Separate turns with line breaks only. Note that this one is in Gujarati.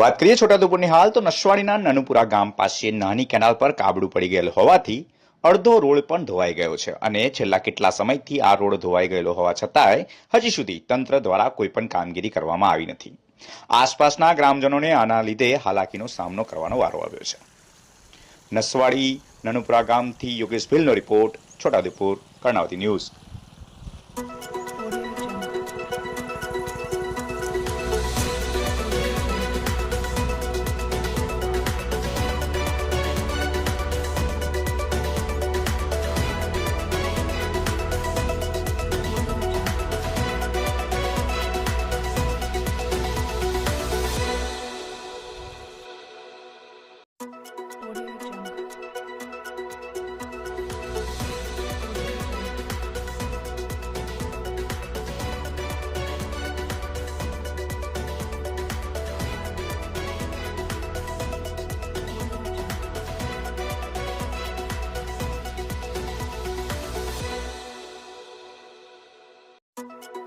વાત કરીએ છોટાઉદેપુરની હાલ, તો નસવાડીના નનુપુરા ગામ પાસે નાની કેનાલ પર કાબડું પડી ગયેલ હોવાથી અડધો રોડ પણ ધોવાઈ ગયો છે અને છેલ્લા કેટલા સમયથી આ રોડ ધોવાઈ ગયેલો હોવા છતાંય હજી સુધી તંત્ર દ્વારા કોઈ પણ કામગીરી કરવામાં આવી નથી. આસપાસના ગ્રામજનોને આના લીધે હાલાકીનો સામનો કરવાનો વારો આવ્યો છે. નસવાડી, નનુપુરા ગામથી Yogesh ભીલનો report, Chhotaudepur, Karnavati news. Thank you